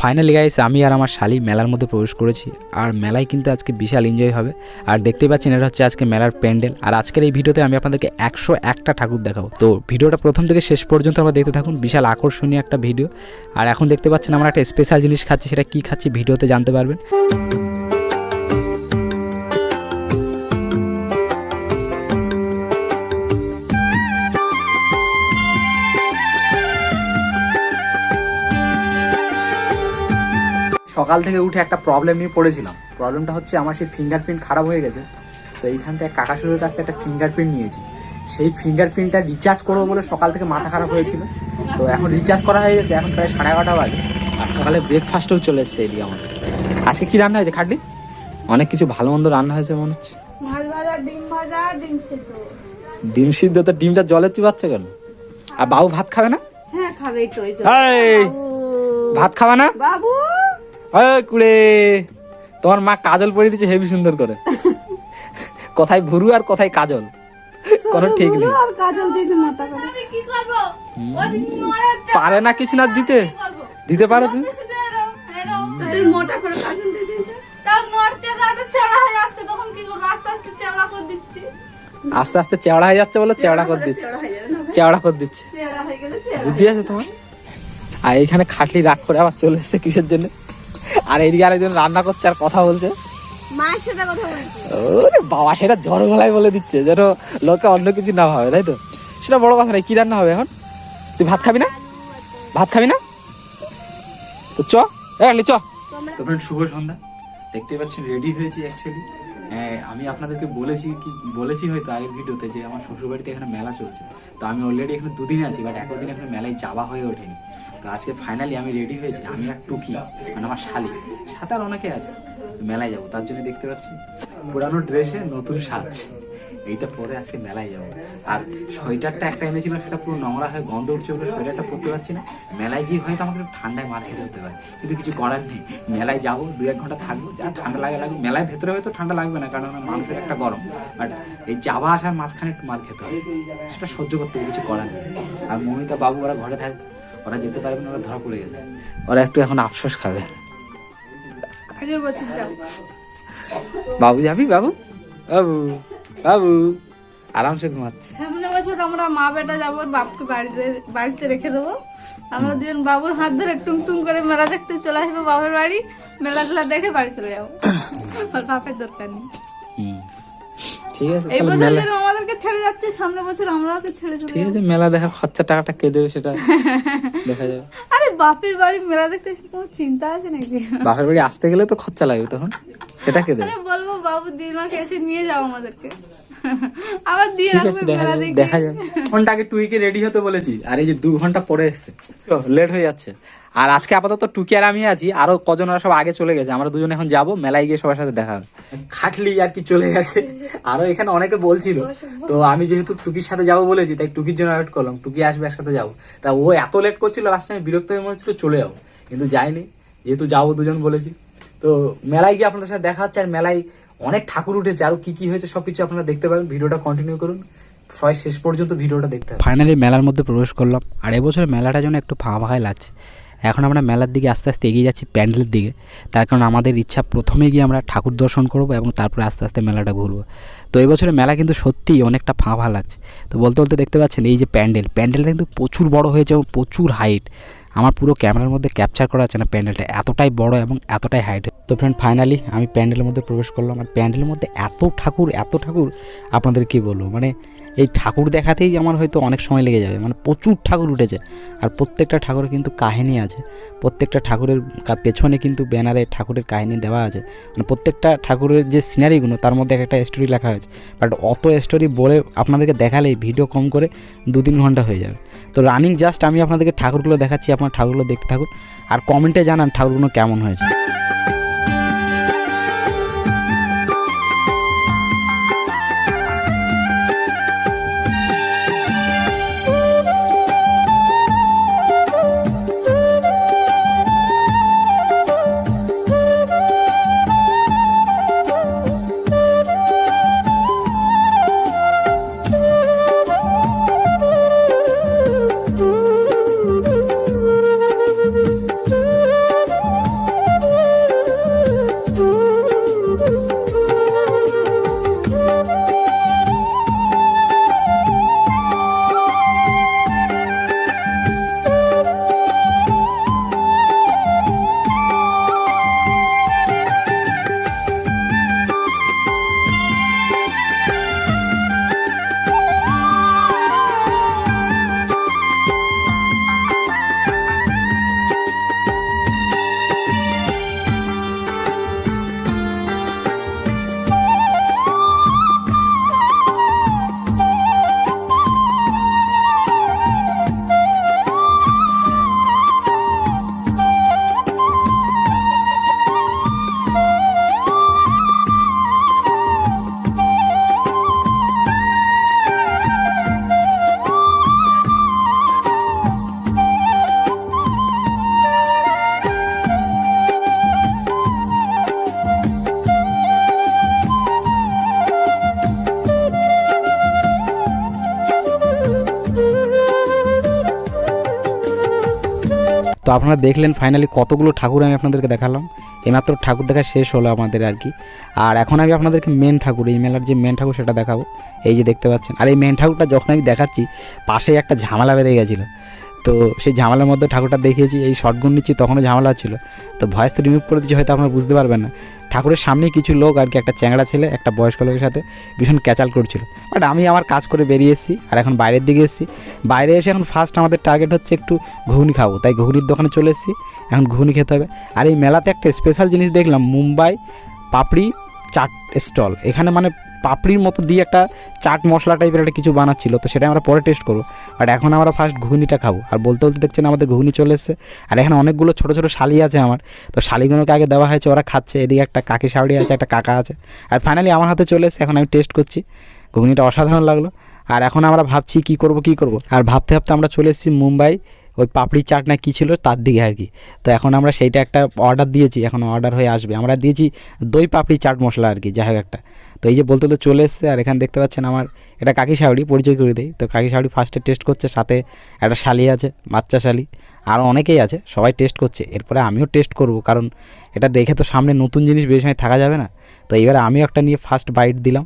Finally guys আমি আর আমার শালি মেলার মধ্যে প্রবেশ করেছি। আর মেলায় কিন্তু আজকে বিশাল এনজয় হবে। আর দেখতে পাচ্ছেন, এটা হচ্ছে আজকে মেলার প্যান্ডেল। আর আজকের এই ভিডিওতে আমি আপনাদেরকে একশো একটা ঠাকুর দেখাবো। তো ভিডিওটা প্রথম থেকে শেষ পর্যন্ত আমরা দেখতে থাকুন। বিশাল আকর্ষণীয় একটা ভিডিও। আর এখন দেখতে পাচ্ছেন, আমরা একটা স্পেশাল জিনিস খাচ্ছি, সেটা কি খাচ্ছি, ভিডিওতে জানতে পারবেন। সকাল থেকে উঠে একটা প্রবলেম নিয়ে পড়েছিলাম। প্রবলেমটা হচ্ছে আমার সেই ফিঙ্গারপ্রিন্ট খারাপ হয়ে গেছে। তো এইখান থেকে কাকাশুরের কাছ থেকে একটা ফিঙ্গারপ্রিন্ট নিয়েছি। সেই ফিঙ্গারপ্রিন্টটা রিচার্জ করব বলে সকাল থেকে মাথা খারাপ হয়েছিল। তো এখন রিচার্জ করা হয়ে গেছে এখন প্রায় সাড়ে এগারোটা বাজে। আর সকালে ব্রেকফাস্টও চলে এসছে এদিকে আমার। আজকে কি রান্না হয়েছে খাটলি অনেক কিছু ভালো মন্দ রান্না হয়েছে মনে হচ্ছে। ডিম সেদ্ধ। তো ডিমটা জলে চিবাচ্ছে কেন? আর বাবু ভাত খাবে না? হ্যাঁ খাবে তো ভাত খাবে না? বাবু! কুড়ে। তোমার মা কাজল পরিয়ে দিচ্ছে হেভি সুন্দর করে। কোথায় ভুরু আর কোথায় কাজল। কোনো ঠিক নেই। আর কাজল দিয়েছে মোটা করে কি করব? ওদিন মরে পারে না কিছু না দিতে। দিতে পারো তুমি? আস্তে আস্তে চড়া করে দিচ্ছি। আস্তে আস্তে চেওড়া হয়ে যাচ্ছে বলে চেওড়া করে দিচ্ছে। হয়ে চেওড়া করে দিচ্ছে। হয়ে বুদ্ধি আছে তোমার? আর এখানে খাটলি রাগ করে আবার চলে এসেছে কিসের জন্য? আর এইদিকে আরেকজন রান্না করছে আর কথা বলছে। মায়ের সাথে কথা বলছি। ওরে বাবা সেটা ঝড় গলায় বলে দিচ্ছে যেন লোকে অন্য কিছু না ভাবে তাই তো? সেটা বড় কথা নয় কি রান্না হবে এখন? তুই ভাত খাবি না? ভাত খাবি না? তো চ চ। তো ফ্রেন্ড শুভ সন্ধ্যা। দেখতে পাচ্ছেন রেডি হয়েছি অ্যাকচুয়ালি আমি আপনাদেরকে বলেছি কি বলেছি হয়তো আগের ভিডিওতে যে আমার শ্বশুরবাড়িতে এখানে মেলা চলছে। তো আমি অলরেডি এখানে দুদিন আছি বাট একদিন এখানে মেলায় যাওয়া হয়ে ওঠেনি। তো আজকে ফাইনালি আমি রেডি হয়েছি, আমি আর টুকি মানে আমার শালি। সাথে আর অনেকে আছে, তো মেলায় যাব, তার জন্য দেখতে পাচ্ছি পুরানো ড্রেসে নতুন সাজ। এইটা পরে আজকে মেলায় যাব। আর সোয়েটারটা একটা এনেছিলাম সেটা পুরো নোংরা হয়ে গন্ধ উঠছে বলে সোয়েটারটা পরতে পারছি না। মেলায় গিয়ে হয়তো আমাকে ঠান্ডায় মার খেতে হতে পারে, কিন্তু কিছু করার নেই। মেলায় যাব, দু এক ঘণ্টা থাকব, যা ঠান্ডা লাগে লাগবে। মেলায় ভেতরে হয়তো ঠান্ডা লাগবে না, কারণ মানুষের একটা গরম। বাট এই যাওয়া আসার মাঝখানে একটু মার খেতে হবে। সেটা সহ্য করতে হবে, কিছু করার নেই। আর মমিতা বাবু ওরা ঘরে থাকবে। ওরা যেতে পারবে না ওরা ধরা পড়ে গেছে। ওরা একটু এখন আফসোস খাবে। বাবু যাবি বাবু? বাবু বাবু আরামসে ঘুমাচ্ছে। সামনে বছর আমরা মা বেটা যাব বাপকে বাড়িতে বাড়িতে রেখে দেবো। আমরা দুজন বাবুর হাত ধরে টুং টুং করে মেলা দেখতে চলে আসব বাবার বাড়ি। মেলা টেলা দেখে বাড়ি চলে যাব। আর বাপের দরকার নেই। ঠিক আছে এই বছর যেন আমাদেরকে ছেড়ে যাচ্ছে সামনে বছর আমরা ছেড়ে চলে ঠিক আছে মেলা খরচা টাকাটা কে দেবে সেটা দেখা যাবে। আরে বাপের বাড়ি মেলা দেখতে কোনো চিন্তা আছে নাকি? বাপের বাড়ি আসতে গেলে তো খরচা লাগবে তখন সেটা কে দেবে? বলব বাবু দিদিমাকে এসে নিয়ে যাও আমাদেরকে। আবার দিয়ে রাখবে দেখা মেলা যাবে দেখা। যাবে। ঘণ্টা আগে টুইকে রেডি হতে বলেছি আর এই যে দু ঘণ্টা পরে এসছে লেট হয়ে যাচ্ছে। আর আজকে আপাতত টুকি আর আমি আছি আরও কজন সব আগে চলে গেছে আমরা দুজন এখন যাব মেলায় গিয়ে সবার সাথে দেখা হবে। খাটলি আর কি চলে গেছে। আরও এখানে অনেকে বলছিল, তো আমি যেহেতু টুকির সাথে যাব বলেছি, তাই টুকির জন্য ওয়েট করলাম, টুকি আসবে একসাথে যাব। তা ও এত লেট করছিল লাস্ট টাইম বিরক্ত হয়ে মনে চলে যাব, কিন্তু যাইনি, যেহেতু যাব দুজন বলেছি। তো মেলায় গিয়ে আপনাদের সাথে দেখা হচ্ছে, আর মেলায় অনেক ঠাকুর উঠেছে, আরও কি কি হয়েছে সবকিছু আপনারা দেখতে পাবেন। ভিডিওটা কন্টিনিউ করুন সবাই শেষ পর্যন্ত ভিডিওটা দেখতে ফাইনালি মেলার মধ্যে প্রবেশ করলাম, আর এবছর মেলাটা যেন একটু ফাঁকা ফাঁকাই লাগছে। এখন আমরা মেলার দিকে আস্তে আস্তে এগিয়ে যাচ্ছি প্যান্ডেলের দিকে। তার কারণ আমাদের ইচ্ছা প্রথমে গিয়ে আমরা ঠাকুর দর্শন করব এবং তারপরে আস্তে আস্তে মেলাটা ঘুরবো। তো এবছরের মেলা কিন্তু সত্যিই অনেকটা ফাঁকা লাগছে। তো বলতে বলতে দেখতে পাচ্ছেন এই যে প্যান্ডেল, প্যান্ডেলটা কিন্তু প্রচুর বড় হয়েছে এবং প্রচুর হাইট আমার পুরো ক্যামেরার মধ্যে ক্যাপচার করা যাচ্ছে না প্যান্ডেলটা, এতটাই বড় এবং এতটাই হাইট তো ফ্রেন্ড ফাইনালি আমি প্যান্ডেলের মধ্যে প্রবেশ করলাম। আর প্যান্ডেলের মধ্যে এত ঠাকুর এত ঠাকুর, আপনাদের কি বলব? মানে এই ঠাকুর দেখাতেই আমার হয়তো অনেক সময় লেগে যাবে। মানে প্রচুর ঠাকুর উঠেছে। আর প্রত্যেকটা ঠাকুরের কিন্তু কাহিনী আছে। প্রত্যেকটা ঠাকুরের পেছনে কিন্তু ব্যানারে ঠাকুরের কাহিনী দেওয়া আছে। মানে প্রত্যেকটা ঠাকুরের যে সিনারিগুলো তার মধ্যে একটা স্টোরি লেখা হয়েছে। বাট অত স্টোরি বলে আপনাদেরকে দেখালেই ভিডিও কম করে দু তিন ঘণ্টা হয়ে যাবে। তো রানিং জাস্ট আমি আপনাদেরকে ঠাকুরগুলো দেখাচ্ছি, আপনার ঠাকুরগুলো দেখতে থাকুন। আর কমেন্টে জানান ঠাকুরগুলো কেমন হয়েছে। তো আপনারা দেখলেন ফাইনালি কতগুলো ঠাকুর আমি আপনাদেরকে দেখালাম। এইমাত্র ঠাকুর দেখা শেষ হলো আমাদের আর কি। আর এখন আমি আপনাদেরকে মেন ঠাকুর, এই মেলার যে মেন ঠাকুর সেটা দেখাবো। এই যে দেখতে পাচ্ছেন। আর এই মেন ঠাকুরটা যখন আমি দেখাচ্ছি, পাশেই একটা ঝামেলা বেঁধে গেছিল। তো সেই ঝামেলার মধ্যে ঠাকুরটা দেখিয়েছি, এই শর্টগুন নিচ্ছি তখনও ঝামেলা ছিল। তো ভয়েস তো রিমুভ করে দিচ্ছি হয়তো আপনারা বুঝতে পারবেন না। ঠাকুরের সামনেই কিছু লোক আর কি, একটা চ্যাংড়া ছেলে, একটা বয়স্ক লোকের সাথে ভীষণ ক্যাচাল করছিল। বাট আমি আমার কাজ করে বেরিয়ে এসেছি আর এখন বাইরের দিকে এসেছি। বাইরে এসে এখন ফার্স্ট আমাদের টার্গেট হচ্ছে একটু ঘুগনি খাব। তাই ঘুগনির দোকানে চলে এসেছি। এখন ঘুগনি খেতে হবে। আর এই মেলাতে একটা স্পেশাল জিনিস দেখলাম, মুম্বাই পাপড়ি চাট স্টল এখানে মানে পাপড়ির মতো দিয়ে একটা চাট মশলা টাইপের একটা কিছু বানাচ্ছিল, তো সেটা আমরা পরে টেস্ট করব। বাট এখন আমরা ফার্স্ট ঘুগনিটা খাব। আর বলতে বলতে দেখছেন আমাদের ঘুগনি চলে এসেছে। আর এখানে অনেকগুলো ছোটো ছোটো শালি আছে আমার। তো শালিগুলোকে আগে দেওয়া হয়েছে, ওরা খাচ্ছে। এদিকে একটা কাকি শাড়ি আছে, একটা কাকা আছে। আর ফাইনালি আমার হাতে চলে এসেছে, এখন আমি টেস্ট করছি। ঘুগনিটা অসাধারণ লাগল। আর এখন আমরা ভাবছি কি করব কি করব? আর ভাবতে ভাবতে আমরা চলে এসেছি মুম্বাই ওই পাপড়ি চাট না কী ছিল তার দিকে আর কি। তো এখন আমরা সেইটা একটা অর্ডার দিয়েছি, এখন অর্ডার হয়ে আসবে। আমরা দিয়েছি দই পাপড়ি চাট মশলা আর কি যাই হোক একটা। তো এই যে বলতে তো চলে এসছে, আর এখানে দেখতে পাচ্ছেন আমার, এটা কাকি শাড়ি পরিচয় করে দেয় তো কাকি শাড়ি ফার্স্টে টেস্ট করছে, সাথে একটা শালি আছে, বাচ্চা শালি। আর অনেকেই আছে, সবাই টেস্ট করছে। এরপরে আমিও টেস্ট করব, কারণ এটা দেখে তো সামনে নতুন জিনিস বেশি সময় থাকা যাবে না। তো এবারে আমিও একটা নিয়ে ফার্স্ট বাইট দিলাম।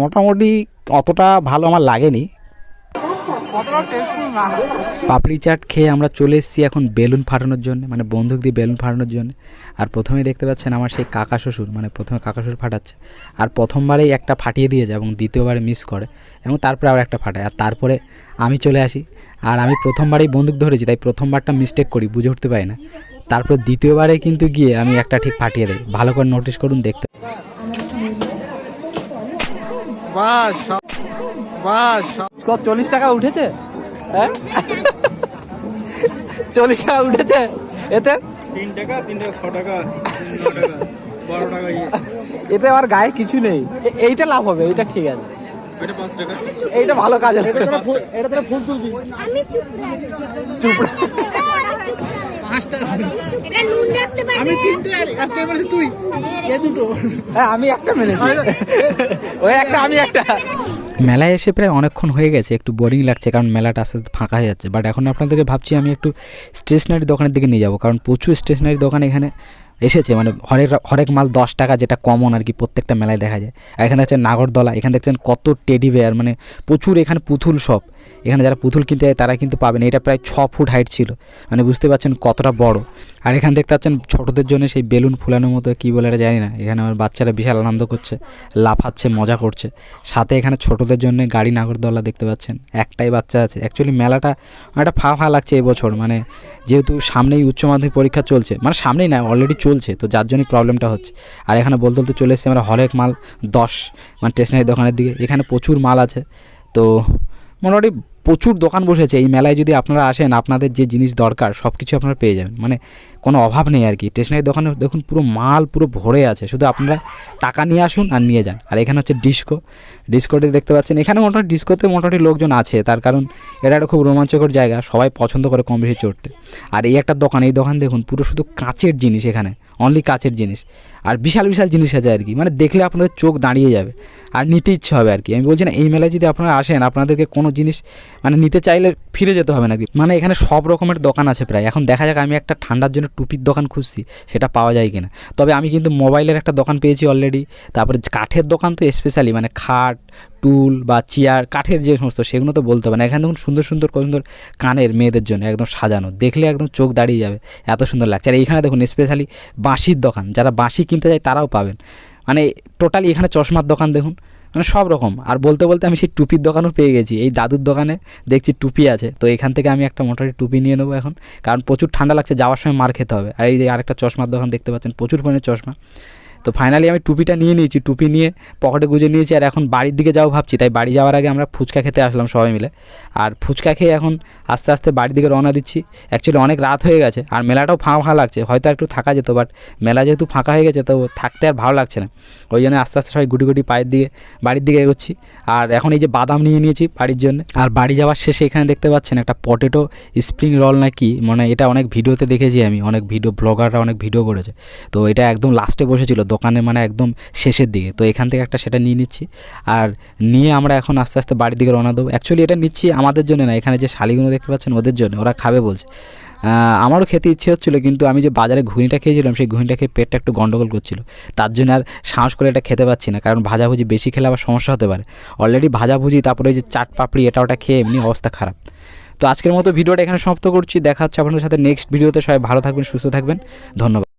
মোটামুটি অতটা ভালো আমার লাগেনি। পাপড়ি চাট খেয়ে আমরা চলে এসেছি এখন বেলুন ফাটানোর জন্য মানে বন্দুক দিয়ে বেলুন ফাটানোর জন্য। আর প্রথমেই দেখতে পাচ্ছেন আমার সেই কাকা শ্বশুর মানে প্রথমে কাকা শ্বশুর ফাটাচ্ছে। আর প্রথমবারেই একটা ফাটিয়ে দিয়ে যায় এবং দ্বিতীয়বারে মিস করে এবং তারপরে আবার একটা ফাটায়। আর তারপরে আমি চলে আসি। আর আমি প্রথমবারেই বন্দুক ধরেছি, তাই প্রথমবারটা মিস্টেক করি, বুঝে উঠতে পারি না। তারপর দ্বিতীয়বারে কিন্তু গিয়ে আমি একটা ঠিক ফাটিয়ে দিই। ভালো করে নোটিস করুন, দেখতে বাস বাস কত চল্লিশ টাকা উঠেছে? হ্যাঁ? চল্লিশ টাকা উঠেছে? এতে? তিন টাকা তিন টাকা ছ টাকা বারো টাকা ইয়ে। এতে আমার গায়ে কিছু নেই। এ- এইটা লাভ হবে এইটা ঠিক আছে। এটা পাঁচ টাকা। এইটা ভালো কাজ হবে এটা ফুল তুলবি। চুপ এটা নুন রাখতে পারবে? আমি তিনটে আর আর তুই। তুই এ দুটো। হ্যাঁ আমি একটা মেনেছি ওই একটা আমি একটা। মেলায় এসে প্রায় অনেকক্ষণ হয়ে গেছে একটু বোরিং লাগছে কারণ মেলাটা আস্তে আস্তে ফাঁকা হয়ে যাচ্ছে। বাট এখন আপনাদেরকে ভাবছি আমি একটু স্টেশনারি দোকানের দিকে নিয়ে যাব কারণ প্রচুর স্টেশনারি দোকান এখানে। এসেছে মানে হরেক হরেক মাল দশ টাকা যেটা কমন আর কি প্রত্যেকটা মেলায় দেখা যায়। আর এখানে দেখছেন নাগরদলা, এখানে দেখছেন কত টেডি বেয়ার মানে প্রচুর এখানে পুতুল সব এখানে যারা পুতুল কিনতে যায় তারা কিন্তু পাবেন এটা প্রায় ছ ফুট হাইট ছিল। মানে বুঝতে পারছেন কতটা বড়। আর এখানে দেখতে পাচ্ছেন ছোটদের জন্য সেই বেলুন ফুলানোর মতো কী বলে এটা জানি না। এখানে আমার বাচ্চারা বিশাল আনন্দ করছে, লাফাচ্ছে, মজা করছে। সাথে এখানে ছোটদের জন্য গাড়ি নাগরদোলা দেখতে পাচ্ছেন। একটাই বাচ্চা আছে। অ্যাকচুয়ালি মেলাটা একটা ফা ফা লাগছে এবছর। মানে যেহেতু সামনেই উচ্চ মাধ্যমিক পরীক্ষা চলছে মানে সামনেই না অলরেডি চলছে, তো যার জন্যই প্রবলেমটা হচ্ছে। আর এখানে বলতে বলতে চলে এসেছি আমরা হরেক মাল দশ মানে স্টেশনারি দোকানের দিকে। এখানে প্রচুর মাল আছে। তো মোটামুটি প্রচুর দোকান বসেছে, এই মেলায় যদি আপনারা আসেন, আপনাদের যে জিনিস দরকার সব কিছু আপনারা পেয়ে যাবেন। মানে কোনো অভাব নেই আর কি। স্টেশনারি দোকানে দেখুন, পুরো মাল পুরো ভরে আছে। শুধু আপনারা টাকা নিয়ে আসুন আর নিয়ে যান। আর এখানে হচ্ছে ডিস্কো। ডিস্কোটি দেখতে পাচ্ছেন, এখানে মোটামুটি ডিস্কোতে মোটামুটি লোকজন আছে। তার কারণ এটা একটা খুব রোমাঞ্চকর জায়গা, সবাই পছন্দ করে কম বেশি চড়তে। আর এই একটা দোকান, এই দোকান দেখুন, পুরো শুধু কাঁচের জিনিস এখানে অনলি কাঁচের জিনিস। আর বিশাল বিশাল জিনিস আছে আর কি। মানে দেখলে আপনাদের চোখ দাঁড়িয়ে যাবে। আর নিতে ইচ্ছে হবে আর কি। আমি বলছি না, এই মেলায় যদি আপনারা আসেন, আপনাদেরকে কোনো জিনিস মানে নিতে চাইলে ফিরে যেতে হবে না আর কি মানে এখানে সব রকমের দোকান আছে প্রায়। এখন দেখা যাক আমি একটা ঠান্ডার জন্য টুপির দোকান খুঁজছি, সেটা পাওয়া যায় কিনা। তবে আমি কিন্তু মোবাইলের একটা দোকান পেয়েছি অলরেডি তারপরে কাঠের দোকান তো স্পেশালি মানে খাট, টুল বা চেয়ার, কাঠের যে সমস্ত, সেগুলো তো বলতে হবে না। এখানে দেখুন সুন্দর সুন্দর সুন্দর কানের মেয়েদের জন্য একদম সাজানো। দেখলে একদম চোখ দাঁড়িয়ে যাবে, এত সুন্দর লাগছে। আর এইখানে দেখুন স্পেশালি বাঁশির দোকান, যারা বাঁশি কিনতে যায় তারাও পাবেন। মানে টোটালি এখানে চশমার দোকান দেখুন। মানে সব রকম। আর বলতে বলতে আমি সেই টুপির দোকানও পেয়ে গেছি। এই দাদুর দোকানে দেখছি টুপি আছে। তো এখান থেকে আমি একটা মোটামুটি টুপি নিয়ে নেব এখন। কারণ প্রচুর ঠান্ডা লাগছে, যাওয়ার সময় মার খেতে হবে। আর এই যে আরেকটা চশমার দোকান দেখতে পাচ্ছেন, প্রচুর পরিমাণে চশমা। তো ফাইনালি আমি টুপিটা নিয়ে নিয়েছি, টুপি নিয়ে পকেটে গুজে নিয়েছি আর এখন বাড়ির দিকে যাও ভাবছি, তাই বাড়ি যাওয়ার আগে আমরা ফুচকা খেতে আসলাম সবাই মিলে। আর ফুচকা খেয়ে এখন আস্তে আস্তে বাড়ির দিকে রওনা দিচ্ছি। অ্যাকচুয়ালি অনেক রাত হয়ে গেছে আর মেলাটাও ফাঁকা ফাঁকা লাগছে, হয়তো একটু থাকা যেত বাট মেলা যেহেতু ফাঁকা হয়ে গেছে তো থাকতে আর ভালো লাগছে না। ওই জন্য আস্তে আস্তে সবাই গুটি গুটি পায়ের দিকে, বাড়ির দিকে এগোচ্ছি। আর এখন এই যে বাদাম নিয়ে নিয়েছি বাড়ির জন্য। আর বাড়ি যাওয়ার শেষে এখানে দেখতে পাচ্ছেন একটা পটেটো স্প্রিং রোল নাকি মানে এটা অনেক ভিডিওতে দেখেছি আমি, অনেক ভিডিও ব্লগাররা অনেক ভিডিও করেছে। তো এটা একদম লাস্টে বসেছিল দোকানে মানে একদম শেষের দিকে। তো এখান থেকে একটা সেটা নিয়ে নিচ্ছি। আর নিয়ে আমরা এখন আস্তে আস্তে বাড়ির দিকে রওনা দেবো। অ্যাকচুয়ালি এটা নিচ্ছি আমাদের জন্য না, এখানে যে শালিগুলো দেখতে পাচ্ছেন ওদের জন্য, ওরা খাবে বলছে। আমারও খেতে ইচ্ছে হচ্ছিল, কিন্তু আমি যে বাজারে ঘুগনিটা খেয়েছিলাম, সেই ঘুগনিটা খেয়ে পেটটা একটু গন্ডগোল করছিল। তার জন্য আর সাহস করে এটা খেতে পাচ্ছি না, কারণ ভাজাভুজি বেশি খেলে আবার সমস্যা হতে পারে। অলরেডি ভাজাভুজি, তারপরে যে চাট পাপড়ি, এটা ওটা খেয়ে এমনি অবস্থা খারাপ। তো আজকের মতো ভিডিওটা এখানে সমাপ্ত করছি। দেখা হচ্ছে আপনাদের সাথে নেক্সট ভিডিওতে। সবাই ভালো থাকবেন, সুস্থ থাকবেন। ধন্যবাদ।